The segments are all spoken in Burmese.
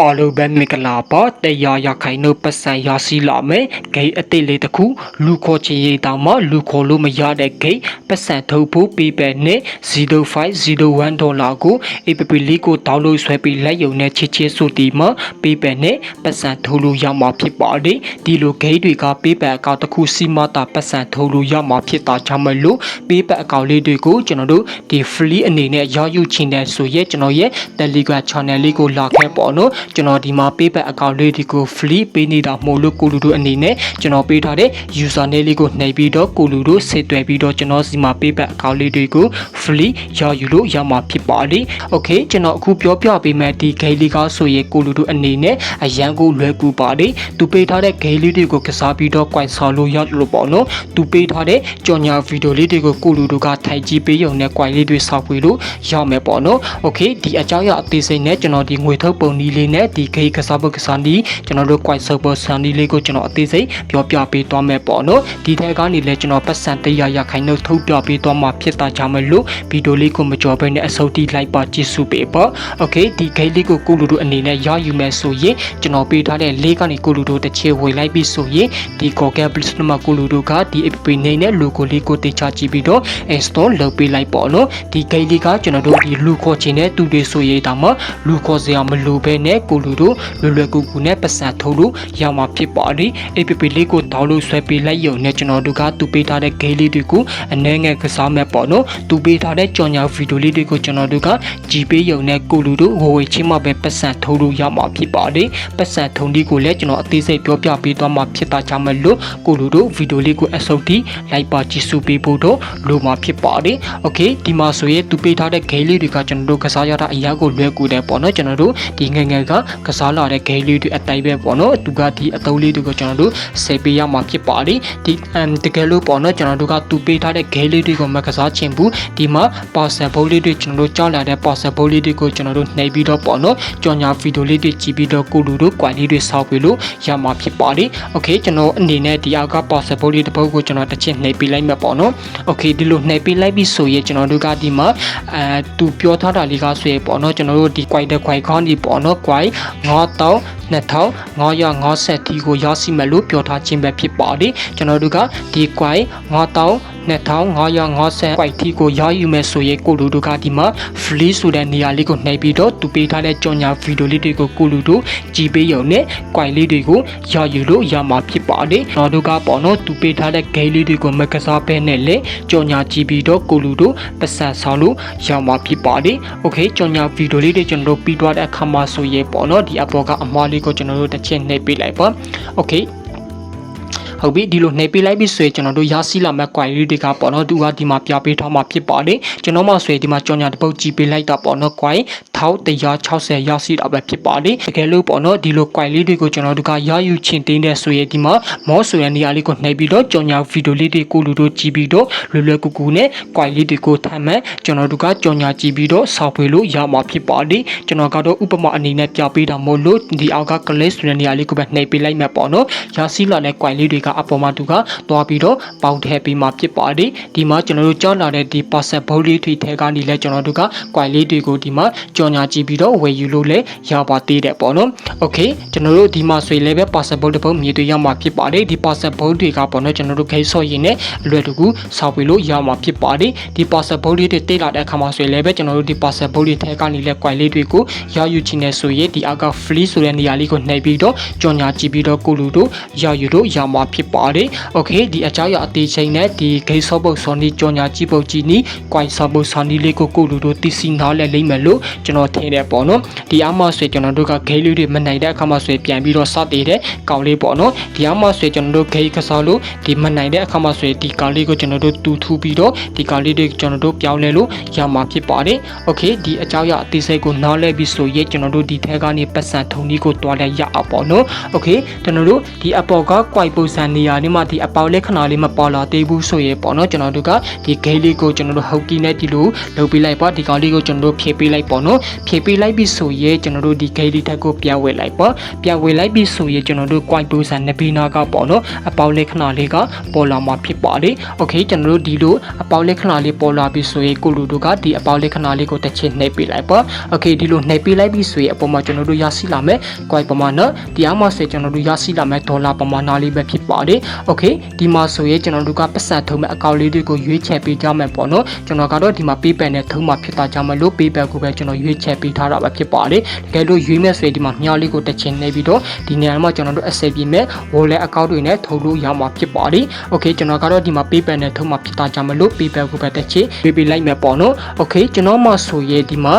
အားလုံးပဲမင်္ဂလာပါတရားရခိုင်တို့ပတ်စံရရှိလာမယ်ဂိတ်အစ်စ်လေးတစ်ခုလူခေါ်ချင်ရေးတောင်မှလူခေါ်လို့မရတဲ့ဂိတ်ပတ်စံထုတ်ဖို့ပေးပဲနဲ့0501ဒေါ်လာကို APP လေးကိုတောင်းလို့ဆွဲပြီးလက်ယုံနဲ့ချစ်ချစ်ဆိုတီမှာပေးပဲနဲ့ပတ်စံထုတ်လို့ရမှာဖြစ်ပါတယ်ဒီလိုဂိတ်တွေကပေးပဲအကောင့်တစ်ခုစီမတာပတ်စံထုတ်လို့ရမှာဖြစ်တာကြောင့်မလို့ပေးပဲအကောင့်လေးတွေကိုကျွန်တော်တို့ဒီ free အနေနဲ့ရယူချင်တဲ့ဆိုရဲကျွန်တော်ရဲ့ Telegram channel လေးကိုလာခဲ့ပေါ့နော်ကျွန်တော်ဒီမှာ PayPal account လေးဒီကို free ပေးနေတာမို့လို့ကိုလူတို့အနေနဲ့ကျွန်တော်ပေးထားတဲ့ user name လေးကိုနှိပ်ပြီးတော့ကိုလူတို့ဆက်သွယ်ပြီးတော့ကျွန်တော်ဒီမှာ PayPal account လေးတွေကို free ရယူလို့ရမှာဖြစ်ပါတယ်။ Okay ကျွန်တော်အခုပြောပြပေးမယ်ဒီ game လေးကဆိုရင်ကိုလူတို့အနေနဲ့အရန်ကိုလွယ်ကူပါတယ်။သူပေးထားတဲ့ game လေးတွေကိုကစားပြီးတော့ coin ဆော်လို့ရလို့ပေါ့နော်။သူပေးထားတဲ့ကြော်ညာဗီဒီယိုလေးတွေကိုကိုလူတို့ကထိုင်ကြည့်ပေးရုံနဲ့ coin လေးတွေဆောက်ပြီးလို့ရမယ်ပေါ့နော်။ Okay ဒီအကြောင်းအရာအသေးစိတ်နဲ့ကျွန်တော်ဒီငွေထုတ်ပုံနည်းလေးနဲ့ဒီ game ကစားဖို့ကစားနည်းကျွန်တော်တို့ coin ဆောက်ဖို့ဆန်နည်းလေးကိုကျွန်တော်အသေးစိတ်ပြောပြပေးသွားမယ်ပေါ့နော်။ဒီထဲကနေလည်းကျွန်တော်ပတ်စံတရားရခိုင်နှုတ်ထုတ်ပြပေးသွားမှာဖြစ်တာကြောင့်မလို့ဗီဒီယိုလေးကိုမကြော်ဘဲနဲ့အဆုံးထိလိုက်ပါကြည့်စုပေးပါ။ Okay ဒီ game လေးကိုကိုလူတို့အနေနဲ့ရယူမယ်ဆိုရင်ကျွန်တော်ပေးထားတဲ့လေးကနေကိုလူတို့တစ်ချေဝေလိုက်ပြီးဆိုရင်ဒီ Google Play Store မှာကိုလူတို့ကဒီ app နေနဲ့ logo လေးကိုတင်ချကြည့်ပြီးတော့ install လုပ်ပေးလိုက်ပေါ့နော်ဒီ game လေးကကျွန်တော်တို့ဒီလူခေါ်ချင်တဲ့သူတွေဆိုရင်ဒါမှလူခေါ်စရာမလိုဘဲနဲ့ကိုလူတို့လွယ်လွယ်ကူကူနဲ့ပတ်စံထုတ်လို့ရမှာဖြစ်ပါတယ် app လေးကို download ဆွဲပေးလိုက်ရုံနဲ့ကျွန်တော်တို့ကသူပေးထားတဲ့ game လေးတွေကိုအနည်းငယ်ကစားမဲ့ပေါ့နော်သူပေးထားတဲ့ကြော်ညာဗီဒီယိုလေးတွေကိုကျွန်တော်တို့ကကြည်ပေးရုံနဲ့ကိုလူတို့ဝေဝေချင်းမှပဲပတ်စံထုတ်လို့ရမှာဖြစ်ပါတယ်ပတ်စံထုံဒီကိုလည်းကျွန်တော်အသေးစိတ်ပြောပြပေးသွားမှာဖြစ်တာကြောင့်မလို့ကိုလူတို့ဗီဒီယိုလေးကိုအစုပ်ထိလိုက်ပါကြည့်စုပေးဖို့တော့လိုမှာဖြစ်ပါတယ်โอเคဒီမှာဆိုရင်သူပေးထားတဲ့ game လေးတွေကကျွန်တော်တို့ကစားရတာအရာကိုလွယ်ကူတယ်ပေါ့နော်ကျွန်တော်တို့ဒီငယ်ငယ်က ကစားလာတဲ့ game လေးတွေအတိုင်းပဲပေါ့နော်သူကဒီအသုံးလေးတွေကိုကျွန်တော်တို့ဆက်ပေးရမှာဖြစ်ပါတယ်ဒီအမ်တကယ်လို့ပေါ့နော်ကျွန်တော်တို့ကသူပေးထားတဲ့ game လေးတွေကိုမကစားချင်ဘူးဒီမှာ parcel ဘုတ်လေးတွေကျွန်တော်တို့ကြောက်လာတဲ့ parcel ဘုတ်လေးတွေကိုကျွန်တော်တို့နှိပ်ပြီးတော့ပေါ့နော်ကြော်ညာဗီဒီယိုလေးတွေကြည့်ပြီးတော့ကိုလူတို့ quality တွေစောက်ပြီးလို့ရမှာဖြစ်ပါတယ်โอเคကျွန်တော်အနေနဲ့ဒီအောက်က parcel ဘုတ်လေးတစ်ပုဒ်ကိုကျွန်တော်တစ်ချက်နှိပ်ပေးလိုက်မှာပေါ့နော်โอเคဒီလိုနှိပ်ပေးလိုက်ပြီဆိုရင်ကျွန်တော်တို့ကဒီမှာအဲသူပြောထားတာလေးကဆိုရင်ပေါ့နော်ကျွန်တော်တို့ဒီ quality တဲ့ quality ခေါင်းဒီပေါ့နော် quality 9000 2550တီကိုရရှိမယ်လို့ပြောထားခြင်းပဲဖြစ်ပါတယ်ကျွန်တော်တို့ကဒီ quality 9000 2550 quite တီကိုရယူမယ်ဆိုရင်ကိုလူတို့ကဒီမှာ free ဆိုတဲ့နေရာလေးကိုနှိပ်ပြီးတော့သူပေးထားတဲ့ကြော်ညာဗီဒီယိုလေးတွေကိုကိုလူတို့ကြည့်ပေးရုံနဲ့ quite လေးတွေကိုရယူလို့ရမှာဖြစ်ပါတယ်ကျွန်တော်တို့ကပေါ့နော်သူပေးထားတဲ့ game လေးတွေကိုမကစားဘဲနဲ့လေကြော်ညာကြည့်ပြီးတော့ကိုလူတို့ပတ်စံဆောင်လို့ရမှာဖြစ်ပါတယ် okay ကြော်ညာဗီဒီယိုလေးတွေကျွန်တော်တို့ပြီးသွားတဲ့အခါမှာဆိုရင်ပေါ့နော်ဒီအပေါ်ကအမှားလေးကိုကျွန်တော်တို့တစ်ချက်နှိပ်ပေးလိုက်ပါ okay ဟုတ်ပြီဒီလိုနှိပ်ပေးလိုက်ပြီဆိုရင်ကျွန်တော်တို့ရရှိလာမဲ့ query တွေကပေါ့နော်သူကဒီမှာပြပေးထားမှာဖြစ်ပါတယ်ကျွန်တော်မှဆိုရင်ဒီမှာကြော်ညာတစ်ပုတ်ကြည့်ပေးလိုက်တာပေါ့နော် query 1160ရရှိတာပဲဖြစ်ပါတယ်တကယ်လို့ပေါ့နော်ဒီလို query တွေကိုကျွန်တော်တို့ကရယူချင်တင်းတဲ့ဆိုရင်ဒီမှာမောဆိုရနေရာလေးကိုနှိပ်ပြီးတော့ကြော်ညာဗီဒီယိုလေးတွေကိုလူတို့ကြည့်ပြီးတော့လွယ်လွယ်ကူကူနဲ့ query တွေကိုထမ်းမှန်ကျွန်တော်တို့ကကြော်ညာကြည့်ပြီးတော့ဆောက်ပေးလို့ရမှာဖြစ်ပါတယ်ကျွန်တော်ကတော့ဥပမာအနေနဲ့ပြပေးတာမို့လို့ဒီအောက်က click ဆိုတဲ့နေရာလေးကိုပဲနှိပ်ပေးလိုက်မှပေါ့နော်ရရှိလာတဲ့ query တွေကအပေါ်မှာသူကသွားပြီးတော့ပေါင်းထည့်ပေးမှာဖြစ်ပါတယ်ဒီမှာကျွန်တော်တို့ကြောက်လာတဲ့ဒီ parcel ဘုတ်လေးတွေထဲကနေလဲကျွန်တော်တို့က query လေးတွေကိုဒီမှာကြော်ညာကြည့်ပြီးတော့ဝယ်ယူလို့လဲရပါသေးတယ်ပေါ့နော် okay ကျွန်တော်တို့ဒီမှာဆိုရင်လည်းပဲ parcel ဘုတ်တစ်ပုတ်မြေတွေရမှာဖြစ်ပါတယ်ဒီ parcel ဘုတ်တွေကပေါ့နော်ကျွန်တော်တို့ခိဆော့ရင်နဲ့အလွယ်တကူဆောက်ပြီးလို့ရမှာဖြစ်ပါတယ်ဒီ parcel ဘုတ်လေးတွေတိတ်လာတဲ့အခါမှာဆိုရင်လည်းပဲကျွန်တော်တို့ဒီ parcel ဘုတ်လေးထဲကနေလဲ query လေးတွေကိုရယူချင်တဲ့ဆိုရင်ဒီအောက်က free ဆိုတဲ့နေရာလေးကိုနှိပ်ပြီးတော့ကြော်ညာကြည့်ပြီးတော့ကိုလူတို့ရယူလို့ရမှာဖြစ်ပါတယ်။ Okay ဒီအကြောင်းအရာအသေးချိန်နဲ့ဒီ gate ဆော့ဘုတ်ဆော်နီကြော်ညာကြည့်ပုတ်ကြည့်နီ quite ဆော့ဘုတ်ဆော်နီလေးကိုကိုလူတို့သိစီနားလဲလိမ့်မယ်လို့ကျွန်တော်ထင်တယ်ပေါ့နော်။ဒီအမှဆွေကျွန်တော်တို့က gate လေးတွေမနိုင်တဲ့အခါမှာဆွေပြန်ပြီးတော့စတည်တဲ့ကောင်းလေးပေါ့နော်။ဒီအမှဆွေကျွန်တော်တို့ gate ကစားလို့ဒီမနိုင်တဲ့အခါမှာဆွေဒီကောင်းလေးကိုကျွန်တော်တို့တူထူပြီးတော့ဒီကောင်းလေးတွေကျွန်တော်တို့ပြောင်းလဲလို့ရမှာဖြစ်ပါတယ်။ Okay ဒီအကြောင်းအရာအသေးစိတ်ကိုနားလဲပြီးဆိုရင်ကျွန်တော်တို့ဒီထဲကနေပတ်စံထုံကြီးကိုတွားလဲရအောင်ပေါ့နော်။ Okay ကျွန်တော်တို့ဒီအပေါ်က quite ပုံစံနေရာနေမှာဒီအပေါက်လက္ခဏာလေးမပေါ်လာသေးဘူးဆိုရင်ပေါ့နော်ကျွန်တော်တို့ကဒီ gate လေးကိုကျွန်တော်တို့ဟုတ်ကီနဲ့ဒီလိုလုပ်ပေးလိုက်ပါဒီကောင်လေးကိုကျွန်တော်တို့ဖြည့်ပေးလိုက်ပေါ့နော်ဖြည့်ပေးလိုက်ပြီဆိုရင်ကျွန်တော်တို့ဒီ gate ထက်ကိုပြဝယ်လိုက်ပေါ့ပြဝယ်လိုက်ပြီဆိုရင်ကျွန်တော်တို့ quite dosa နဘီနာကပေါ့နော်အပေါက်လက္ခဏာလေးကပေါ်လာမှာဖြစ်ပါလေ okay ကျွန်တော်တို့ဒီလိုအပေါက်လက္ခဏာလေးပေါ်လာပြီဆိုရင်ကိုလူတို့ကဒီအပေါက်လက္ခဏာလေးကိုတစ်ချက်နှိပ်ပေးလိုက်ပေါ့ okay ဒီလိုနှိပ်ပေးလိုက်ပြီဆိုရင်အပေါ်မှာကျွန်တော်တို့ရရှိလာမယ် quite ပမာဏတရားမှာဆိုကျွန်တော်တို့ရရှိလာမယ်ဒေါ်လာပမာဏလေးပဲဖြစ်ပါလေ okay ဒီမှာဆိုရင်ကျွန်တော်တို့ကပတ်စံထုံးမဲ့အကောင့်လေးတွေကိုရွေးချယ်ပေးကြမယ်ပေါ့နော်ကျွန်တော်ကတော့ဒီမှာ PayPal နဲ့ထုံးမှာဖြစ်တာကြောင့်မလို့ PayPal ကိုပဲကျွန်တော်ရွေးချယ်ပေးထားတာပဲဖြစ်ပါတယ်တကယ်လို့ရွေးမဲ့ဆိုရင်ဒီမှာမြှောက်လေးကိုတစ်ချက်နှိပ်ပြီးတော့ဒီနေရာမှာကျွန်တော်တို့အဆက်ပြမဲ့ wallet account တွေနဲ့ထုတ်လို့ရမှာဖြစ်ပါတယ်โอเคကျွန်တော်ကတော့ဒီမှာ PayPal နဲ့ထုံးမှာဖြစ်တာကြောင့်မလို့ PayPal ကိုပဲတစ်ချက်ပေးပေးလိုက်မယ်ပေါ့နော်โอเคကျွန်တော်မှဆိုရင်ဒီမှာ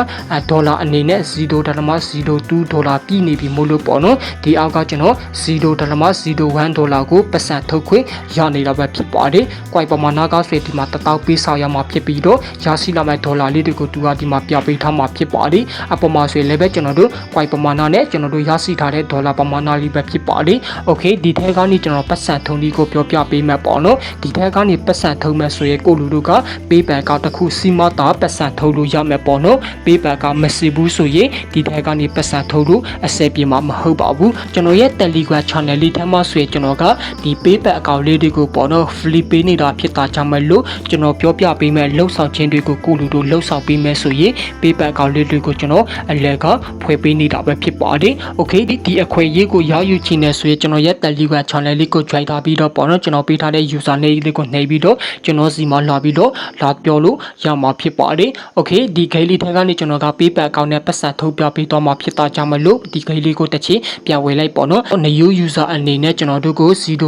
ဒေါ်လာအနေနဲ့0.02ဒေါ်လာပြည်နေပြီမို့လို့ပေါ့နော်ဒီအောက်ကကျွန်တော်0.01ဒေါ်လာကိုပတ်စံထုတ်ခွင့်ရနေတာပဲဖြစ်ပါတယ်။ quite ပမာဏကဆိုဒီမှာ1000ပေးဆောင်ရမှာဖြစ်ပြီးတော့ရရှိလာမယ့်ဒေါ်လာလေးတွေကိုသူကဒီမှာပြပေးထားမှာဖြစ်ပါ တယ်။အပေါ်မှာဆိုရင်လည်းပဲကျွန်တော်တို့ quite ပမာဏနဲ့ကျွန်တော်တို့ရရှိထားတဲ့ဒေါ်လာပမာဏလေးပဲဖြစ်ပါတယ်။ Okay ဒီထဲကနေကျွန်တော်ပတ်စံထုံလေးကိုပြောပြပေးမယ်ပေါ့နော်။ဒီထဲကနေပတ်စံထုံမဲ့ဆိုရင်ကိုလူတို့က PayPal ကတစ်ခုစီမတာပတ်စံထုံလို့ရမယ်ပေါ့နော်။ PayPal ကမရှိဘူးဆိုရင်ဒီထဲကနေပတ်စံထုံလို့အစက်ပြေမှာမဟုတ်ပါဘူး။ကျွန်တော်ရဲ့ Telegram channel လေးထဲမှာဆိုရင်ကျွန်တော်ကဒီ PayPal အကောင့်လေးတွေကိုပေါ့နော် free ပေးနေတာဖြစ်တာကြောင့်မလို့ကျွန်တော်ပြောပြပေးမယ်လှုပ်ဆောင်ခြင်းတွေကိုကိုလူတို့လှုပ်ဆောင်ပေးမယ်ဆိုရင် PayPal အကောင့်လေးတွေကိုကျွန်တော်အလဲကဖွဲ့ပေးနေတာပဲဖြစ်ပါတယ်။ Okay ဒီဒီအခွင့်အရေးကိုရယူချင်နေဆိုရင်ကျွန်တော်ရဲ့ Telegram channel လေးကို join ထားပြီးတော့ပေါ့နော်ကျွန်တော်ပေးထားတဲ့ user name လေးကိုနှိပ်ပြီးတော့ကျွန်တော်စီမှာလာပြီးတော့လာပြောလို့ရမှာဖြစ်ပါတယ်။ Okay ဒီ gate လေးထဲကနေကျွန်တော်က PayPal အကောင့်နဲ့ပတ်စံထုတ်ပြပေးတော့မှာဖြစ်တာကြောင့်မလို့ဒီ gate လေးကိုတစ်ချင်ပြန်ဝေလိုက်ပေါ့နော်။ new user အနေနဲ့ကျွန်တော်တို့ကို0.01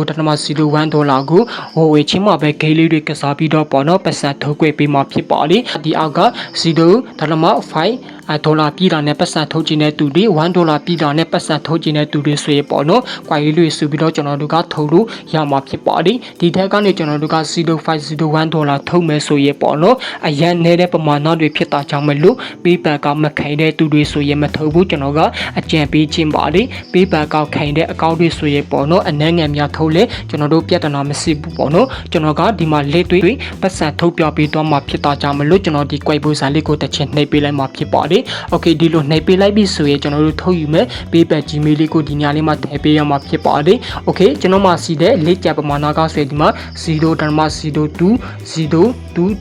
ဒေါ်လာကိုဟိုဝေချင်းမှာပဲ gate လေးတွေကစားပြီးတော့ပေါ့နော်ပတ်စံထုတ်ခွင့်ပေးမှာဖြစ်ပါလေ။ဒီအောက်က0.5 အဒေါ်လာပြည်တာနဲ့ပတ်စံထုတ်ခြင်းတဲ့သူတွေ1ဒေါ်လာပြည်တာနဲ့ပတ်စံထုတ်ခြင်းတဲ့သူတွေဆိုရင်ပေါ့နော်။ကွာရီလွေဆိုပြီးတော့ကျွန်တော်တို့ကထုတ်လို့ရမှာဖြစ်ပါတယ်။ဒီထက်ကနေကျွန်တော်တို့က0501ဒေါ်လာထုတ်မယ်ဆိုရင်ပေါ့နော်။အရန်နေတဲ့ပမာဏတွေဖြစ်တာကြောင့်မလို့ PayPal ကမခိုင်တဲ့သူတွေဆိုရင်မထုတ်ဘူးကျွန်တော်ကအကြံပေးခြင်းပါလေ။ PayPal ကခိုင်တဲ့အကောင့်တွေဆိုရင်ပေါ့နော်အနှဲငယ်များထုတ်လေကျွန်တော်တို့ပြဿနာမရှိဘူးပေါ့နော်။ကျွန်တော်ကဒီမှာလက်တွေပတ်စံထုတ်ပြပေးသွားမှာဖြစ်တာကြောင့်မလို့ကျွန်တော်ဒီ quite ပုံစံလေးကိုတစ်ချက်နှိပ်ပေးလိုက်မှာဖြစ်ပါတယ်။ Okay ဒီလိုနှိပ်ပေးလိုက်ပြီဆိုရင်ကျွန်တော်တို့ထုတ်ယူမယ် PayPal Gmail လေးကိုဒီညလေးမှာထည့်ပေးရမှာဖြစ်ပါတယ်။ Okay ကျွန်တော်မှစီတဲ့လက်ကြပမာဏကဆိုရင်ဒီမှာ0.02 02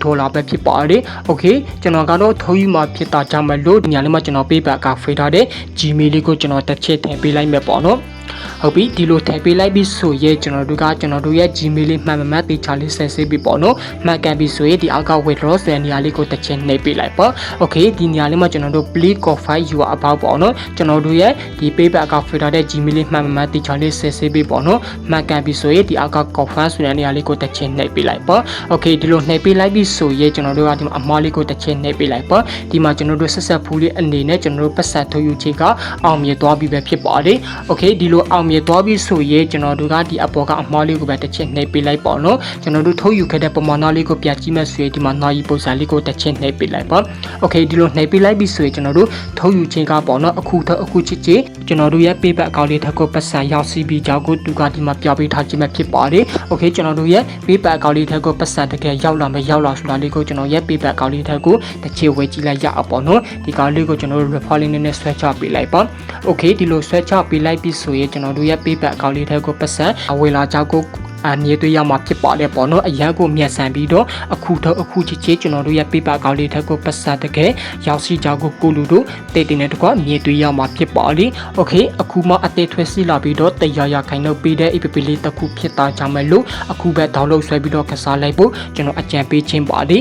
ဒေါ်လာပဲဖြစ်ပါတယ်။ Okay ကျွန်တော်ကတော့ထုတ်ယူမှာဖြစ်တာကြောင့်မလို့ဒီညလေးမှာကျွန်တော် PayPal ကဖေးထားတဲ့ Gmail လေးကိုကျွန်တော်တစ်ချက်ထည့်ပေးလိုက်မယ်ပေါ့နော်။ ဟုတ်ပြီဒီလိုထည့်ပေးလိုက်ပြီဆိုရင်ကျွန်တော်တို့ကကျွန်တော်တို့ရဲ့ Gmail လေးမှန်မှန်မှန်တေချာလေးဆက်ဆေးပြီးပေါ့နော်မှန်ကန်ပြီဆိုရင်ဒီအောက်က withdraw ဆိုတဲ့နေရာလေးကိုတစ်ချက်နှိပ်ပေးလိုက်ပေါ့ okay ဒီနေရာလေးမှာကျွန်တော်တို့ please confirm you are about ပေါ့နော်ကျွန်တော်တို့ရဲ့ဒီ paper account filter တဲ့ Gmail လေးမှန်မှန်မှန်တေချာလေးဆက်ဆေးပြီးပေါ့နော်မှန်ကန်ပြီဆိုရင်ဒီအောက်က confirm ဆိုတဲ့နေရာလေးကိုတစ်ချက်နှိပ်ပေးလိုက်ပေါ့ okay ဒီလိုနှိပ်ပေးလိုက်ပြီဆိုရင်ကျွန်တော်တို့ကဒီမှာအမားလေးကိုတစ်ချက်နှိပ်ပေးလိုက်ပေါ့ဒီမှာကျွန်တော်တို့ဆက်ဆက်ဖူးလေးအနေနဲ့ကျွန်တော်တို့ပတ်ဆက်ထုတ်ယူချေကအောင်မြင်သွားပြီပဲဖြစ်ပါတယ် okay ဒီလိုအောင်မြင်သွားပြီဆိုရင်ကျွန်တော်တို့ကဒီအပေါ်ကအမှားလေးကိုပဲတစ်ချက်နှိပ်ပေးလိုက်ပေါ့နော်ကျွန်တော်တို့ထုတ်ယူခဲ့တဲ့ပမာဏလေးကိုပြကြည့်မဲ့ဆိုရင်ဒီမှာနာရီပုံစံလေးကိုတစ်ချက်နှိပ်ပေးလိုက်ပေါ့ okay ဒီလိုနှိပ်ပေးလိုက်ပြီဆိုရင်ကျွန်တော်တို့ထုတ်ယူခြင်းကပေါ့နော်အခုထအခုချစ်ချစ်ကျွန်တော်တို့ရဲ့ paper အကောင့်လေးထက်ကိုပတ်စံရောက်စီပြီးကြောက်ကိုသူကဒီမှာပြပေးထားခြင်းပဲဖြစ်ပါတယ် okay ကျွန်တော်တို့ရဲ့ paper အကောင့်လေးထက်ကိုပတ်စံတကယ်ရောက်လာမရောက်လာဆိုတာလေးကိုကျွန်တော်ရဲ့ paper အကောင့်လေးထက်ကိုတစ်ချေဝေကြည့်လိုက်ရအောင်ပေါ့နော်ဒီကောင်လေးကိုကျွန်တော်တို့ referring နဲ့ဆွဲချပေးလိုက်ပါ okay ဒီလိုဆွဲချပေးလိုက်ပြီဆိုရင်ကျွန်တော်တို့ရဲ့ paper အကောင့်လေးထက်ကိုပတ်စံအဝေလာကြောက်ကိုအနေတွေ့ရမှာဖြစ်ပါတယ်ပေါ့နော်အရန်ကိုမြတ်ဆန်ပြီးတော့အခုတော့အခုချစ်ချစ်ကျွန်တော်တို့ရဲ့ paper ကောင်းလေးထက်ကိုပတ်စတကယ်ရောက်စီကြောက်ကိုကိုလူတို့တိတ်တင်တဲ့တကွမြင်တွေ့ရမှာဖြစ်ပါလိ okay အခုမှအသေးထွဲစီလာပြီးတော့တရားရခိုင်လို့ပေးတဲ့ app လေးတစ်ခုဖြစ်တာကြောင့်မလို့အခုပဲ download ဆွဲပြီးတော့ကစားလိုက်ဖို့ကျွန်တော်အကြံပေးခြင်းပါလိ